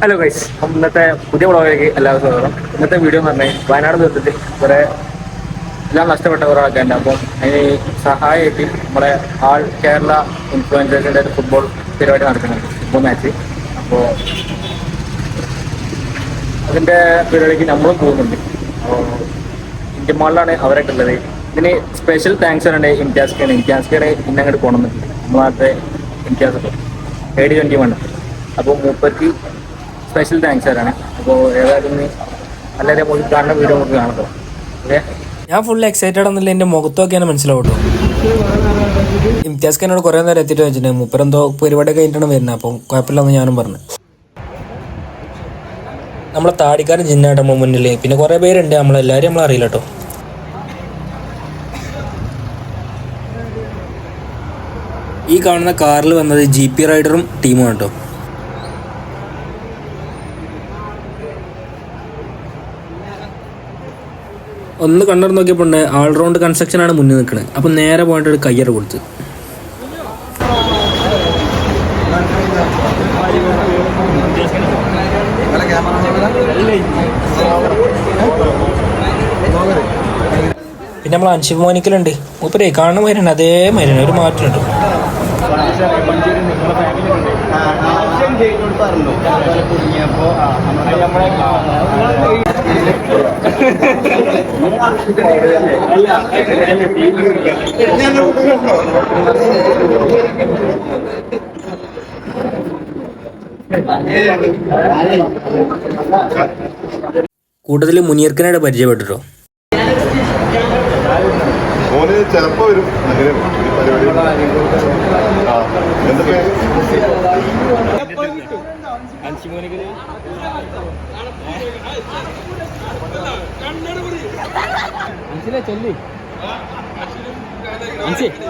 Hello guys ഇന്നത്തെ പുതിയ വ്ളോഗിലേക്ക് എല്ലാവർക്കും സ്വാഗതം. ഇന്നത്തെ വീഡിയോ എന്ന് പറഞ്ഞാൽ വയനാട് ദുരന്തത്തിൽ കുറെ എല്ലാം നഷ്ടപ്പെട്ട കുറെ ആൾക്കാരുണ്ട്. അപ്പം അതിന് സഹായമായിട്ട് നമ്മുടെ ആൾ കേരള ഇൻഫ്ലുവൻസേഴ്സിന്റെ ഒരു ഫുട്ബോൾ പരിപാടി നടക്കുന്നുണ്ട്. ഫുട്ബോൾ മാച്ച് അപ്പോൾ അതിന്റെ പരിപാടിക്ക് നമ്മളും പോകുന്നുണ്ട്. അപ്പോൾ ഇന്ത്യ മാളിലാണ് അവരൊക്കെ ഉള്ളത്. ഇതിന് സ്പെഷ്യൽ താങ്ക്സ് ആണ് ഇംതിയാസ്ക്കാണ് ഇംതിയാസ്ക്കാണ് ഇന്ന് അങ്ങോട്ട് പോകണമെന്ന്. നമ്മുടെ നാട്ടിലെ Imtiaz A D twenty one അപ്പോൾ മൂപ്പർക്ക് സ്പെഷ്യൽ താങ്ക്സ് തരാണ് അപ്പോൾ ഏതായാലും നല്ലൊരു കാണുന്ന വീഡിയോ നമുക്ക് കാണട്ടോ ഓക്കെ? ഞാൻ ഫുൾ എക്സൈറ്റഡ് ആണെന്നില്ല എന്റെ മുഖത്തൊക്കെയാണ് മനസ്സിലാവുള്ളൂ ഇംതിയാസ് എന്നോട് കുറേ നേരം എത്തിയിട്ട് വെച്ചിട്ടുണ്ട് മുപ്പരെന്തോ പരിപാടി കഴിഞ്ഞിട്ടാണ് വരുന്നത്. അപ്പം കുഴപ്പമില്ലെന്ന് ഞാനും പറഞ്ഞു. നമ്മളെ താടിക്കാരൻ ജിന്നായിട്ട് നമ്മൾ മുന്നിൽ പിന്നെ കുറേ പേരുണ്ട്. നമ്മളെല്ലാവരും നമ്മൾ അറിയില്ല കേട്ടോ. ഈ കാണുന്ന കാറിൽ വന്നത് ജി പി റൈഡറും ടീമും കേട്ടോ. ഒന്ന് കണ്ണൂർ നോക്കിയപ്പോൾ ഓൾറൗണ്ട് കൺസ്ട്രക്ഷൻ ആണ് മുന്നിൽ നിൽക്കുന്നത് അപ്പൊ നേരെ പോയിട്ട് ഒരു കയ്യറ കൊടുത്ത്. പിന്നെ നമ്മൾ അൻഷിബ് മോനിക്കലുണ്ട്. മൂപ്പരേ കാണുന്ന മരുന്ന് അതേ മരുന്ന് ഒരു മാറ്റമുണ്ട് കൂട്ടത്തിൽ മുനീർക്കനായിട്ട് പരിചയപ്പെട്ടിട്ടോ ഓന് ചിലപ്പോ വരും അങ്ങനെ ആ എന്തൊക്കെ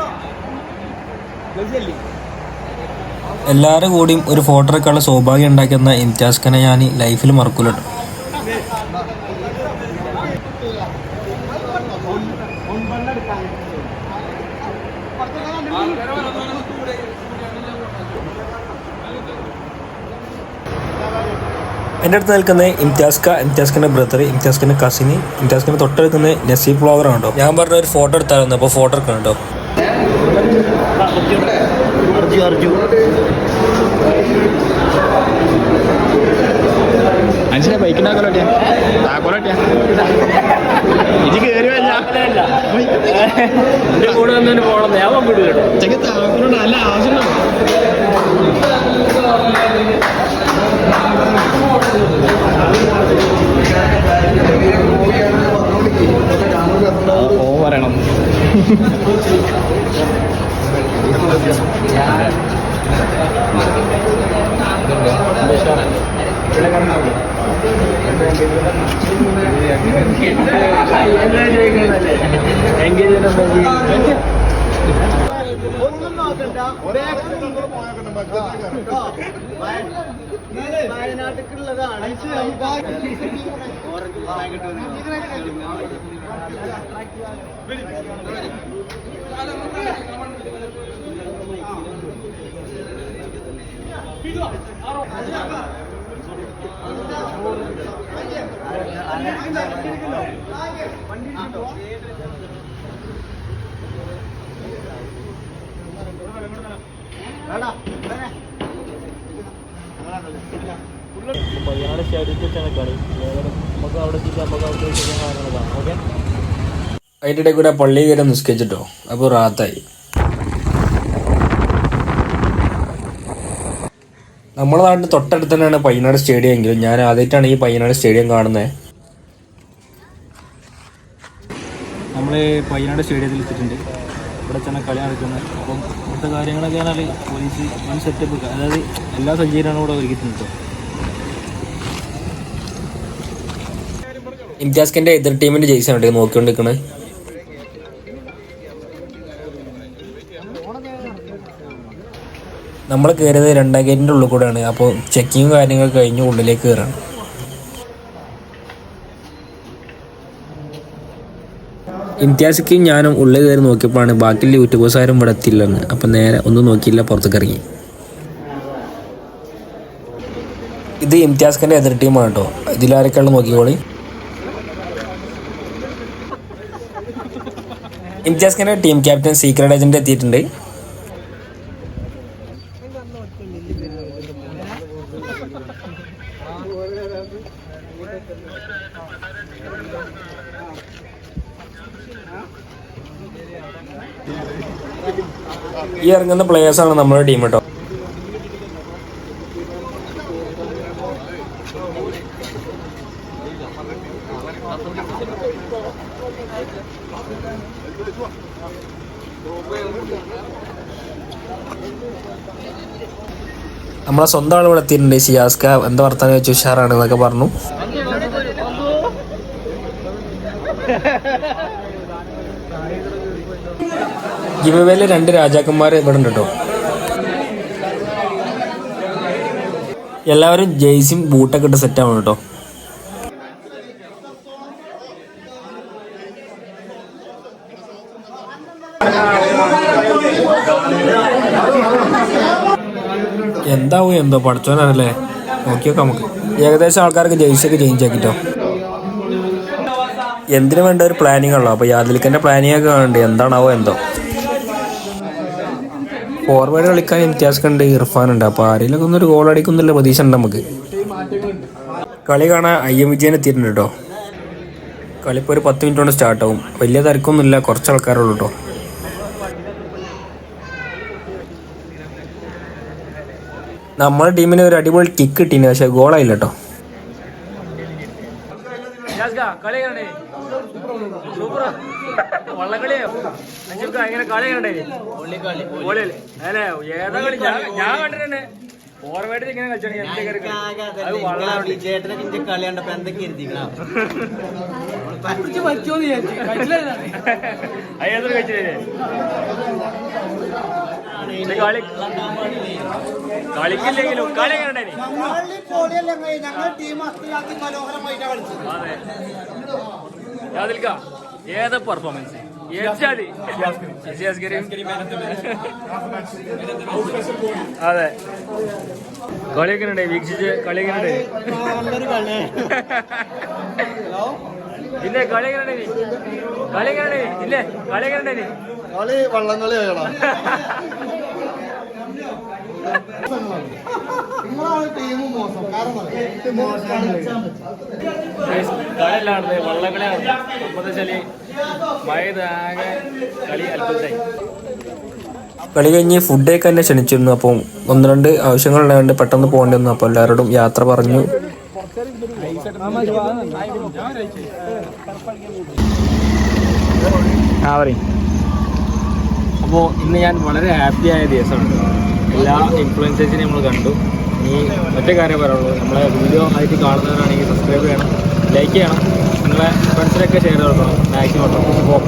എല്ലാവരും കൂടിയും ഒരു ഫോട്ടോ എടുക്കാനുള്ള സൗഭാഗ്യം ഉണ്ടാക്കിയെന്ന ഇംതിയാസ്ഖനെ ഞാൻ ലൈഫിൽ മറക്കൂല ട്ടോ. എന്റെ അടുത്ത് നിൽക്കുന്നത് ഇംതിയാസ് ഇംതിയാസ് ബ്രദർ ഇംതിയാസ് ഖാന്റെ കസിന് ഇംതിയാസ് തൊട്ടടുക്കുന്ന തൊട്ടടുക്കുന്നത് നസീബ് ബ്ലോഗർ ഉണ്ടോ ഞാൻ പറഞ്ഞ ഒരു ഫോട്ടോ എടുത്തായിരുന്നു അപ്പോൾ ഫോട്ടോ എടുക്കണം കേട്ടോ. ഇത് കയറിയല്ല എന്റെ കൂടെ വന്നതിന് പോകണം. ഞാൻ ആവശ്യമുണ്ടോ? ഓ പറയണം. വയനാട്ടിലുള്ളതാണ് വണ്ടി പയ്യനാട് സ്റ്റേഡിയത്തിൽ നമുക്ക് അവിടെ അതിന്റെ ഇടയിൽ കൂടെ പള്ളി കയറി നിസ്കരിച്ചിട്ടോ? അപ്പോൾ റാത്തായി. നമ്മുടെ നാട്ടിന് തൊട്ടടുത്ത് തന്നെയാണ് പയ്യനാട് സ്റ്റേഡിയം എങ്കിലും. ഞാൻ ആദ്യമായിട്ടാണ് ഈ പയ്യനാട് സ്റ്റേഡിയം കാണുന്നത്. നമ്മൾ പയ്യനാട് സ്റ്റേഡിയത്തിൽ എത്തിയിട്ടുണ്ട്. ഇവിടെ തന്നെ കളി നടക്കുന്നത് അപ്പം ഇവിടുത്തെ കാര്യങ്ങളൊക്കെ ആണെങ്കിൽ പോലീസ് വൺ സെറ്റപ്പ് അതായത് എല്ലാ സജ്ജീകരണവും ഇവിടെ ഒരുക്കിയിട്ടുണ്ട്. കേട്ടോ ഇംതിയാസ്കിന്റെ എതിർ ടീമിന്റെ ജേഴ്സി ആണ് നോക്കിക്കൊണ്ടിരിക്കണേ. നമ്മൾ കയറിയത് രണ്ടാം ഗേറ്റിന്റെ ഉള്ളിൽ കൂടെയാണ്. അപ്പോൾ ചെക്കിങ് കാര്യങ്ങൾ കഴിഞ്ഞ് ഉള്ളിലേക്ക് കയറാണ് ഇംതിയാസിക്ക് ഞാനും ഉള്ളിൽ കയറി നോക്കിയപ്പോഴാണ് ബാക്കിയുള്ള യൂട്യൂബേഴ്സ് ആരും ഇവിടെ എത്തില്ലെന്ന് അപ്പം നേരെ ഒന്നും നോക്കിയില്ല പുറത്തേക്ക് ഇറങ്ങി. ഇത് ഇംതിയാസ് ഖാന്റെ എതിർ ടീമാണ് കേട്ടോ ഇതിലാരൊക്കെയാണ് നോക്കിക്കോളി? Imtiaz team captain secret agent എത്തിയിട്ടുണ്ട്. ഈ ഇറങ്ങുന്ന പ്ലേയേഴ്സാണ് നമ്മുടെ ടീം കേട്ടോ നമ്മളെ സ്വന്തം ആൾ ഇവിടെ എത്തിയിട്ടുണ്ട്. സിയാസ്ക എന്താ വർത്താനം വെച്ച് ഉഷാറാണ് എന്നൊക്കെ പറഞ്ഞു. ഗിവവേൽ രണ്ട് രാജാക്കന്മാർ ഇവിടെ ഉണ്ട് കേട്ടോ എല്ലാവരും ജേഴ്സിയും ബൂട്ടൊക്കെ ഇട്ട് സെറ്റ് ആവണം കേട്ടോ എന്താവും എന്തോ പഠിച്ചോനല്ലേ നോക്കിയൊക്കെ നമുക്ക്. ഏകദേശം ആൾക്കാർക്ക് ജെയ്സൊക്കെ ചേഞ്ച് ആക്കിട്ടോ എന്തിനു വേണ്ട ഒരു പ്ലാനിങ് ഉള്ളു. അപ്പൊ യാതിലിക്കന്റെ പ്ലാനിങ് ഒക്കെ വേണ്ടി എന്താണാവോ എന്തോ. ഫോർവേഡ് കളിക്കാൻ ഇംതിയാസ് ഉണ്ട് ഇർഫാൻ ഉണ്ട് അപ്പൊ ആരെങ്കിലും ഒന്നൊരു ഗോൾ അടിക്കുന്നില്ല പ്രതീക്ഷ ഉണ്ട് നമുക്ക്. കളി കാണാൻ ഐ എം വിജയൻ എത്തിയിട്ടുണ്ട് കേട്ടോ കളി ഇപ്പോൾ ഒരു പത്ത് മിനിറ്റ് കൊണ്ട് സ്റ്റാർട്ട് ആവും. വലിയ തിരക്കൊന്നുമില്ല. കുറച്ച് ആൾക്കാരുള്ളൂ കേട്ടോ നമ്മുടെ ടീമിന് ഒരു അടിപൊളി കിക്ക് കിട്ടീന് പക്ഷെ ഗോളായില്ല കേട്ടോ വള്ളംകളിയോ എങ്ങനെ കളി കണ്ടേ അല്ലേ? ഏതാ കളി? ഞാൻ കണ്ടിട്ടുണ്ട് ഫോർവേഡ് ഇങ്ങനെ കളിച്ചാണെങ്കിൽ കളി കണ്ടപ്പോ എന്തൊക്കെ ഇരുത്തിക്കണം അയ്യാത്തൊരു കഴിച്ചില്ലേ ഇത് കളി കളിക്കില്ലെങ്കിലും കളി എങ്ങനെ ഉണ്ടായിനി? ഞങ്ങൾ ടീം അത്രയാക്കി മനോഹരമായിട്ടാണ് കളിച്ചത്. അതെ. യാതിൽക്ക ഏതാ പെർഫോമൻസ് അതെ. കളി എങ്ങനെ ഉണ്ടായി? വീക്ഷിച്ച് കളി എങ്ങനെ ഉണ്ടായി? നല്ലൊരു കളി. ഇല്ലേ കളി എങ്ങനെ ഉണ്ടായി? കളി എങ്ങനെ ഉണ്ടായി? ഇല്ലേ കളി എങ്ങനെ കളി വള്ളംകളി നിങ്ങളാണ് ടീം മോശം കാരണം കളിയല്ലാണത് വള്ളക്കളിയാണ് ഒമ്പത് ചളി മഴയതാകെ കളി അത്ഭുതമായി. കളി കഴിഞ്ഞ് ഫുഡ് കഴിക്കാൻ തന്നെ ക്ഷണിച്ചിരുന്നു. അപ്പം ഒന്ന് രണ്ട് ആവശ്യങ്ങളുള്ളതുകൊണ്ട് പെട്ടെന്ന് പോകേണ്ടി വന്നു അപ്പോൾ എല്ലാവരോടും യാത്ര പറഞ്ഞു. ആ പറയും. അപ്പോൾ ഇന്ന് ഞാൻ വളരെ ഹാപ്പി ആയ ദിവസമാണ്. എല്ലാ ഇൻഫ്ലുവൻസേഴ്സിനെയും നമ്മൾ കണ്ടു. ഇനി ഒറ്റ കാര്യം പറയുള്ളൂ നമ്മളെ വീഡിയോ ആയിട്ട് കാണുന്നവരാണെങ്കിൽ സബ്സ്ക്രൈബ് ചെയ്യണം ലൈക്ക് ചെയ്യണം. നിങ്ങളെ ഫ്രണ്ട്സിനൊക്കെ ഷെയർ കൊടുക്കണം മാക്സിമം അപ്പോൾ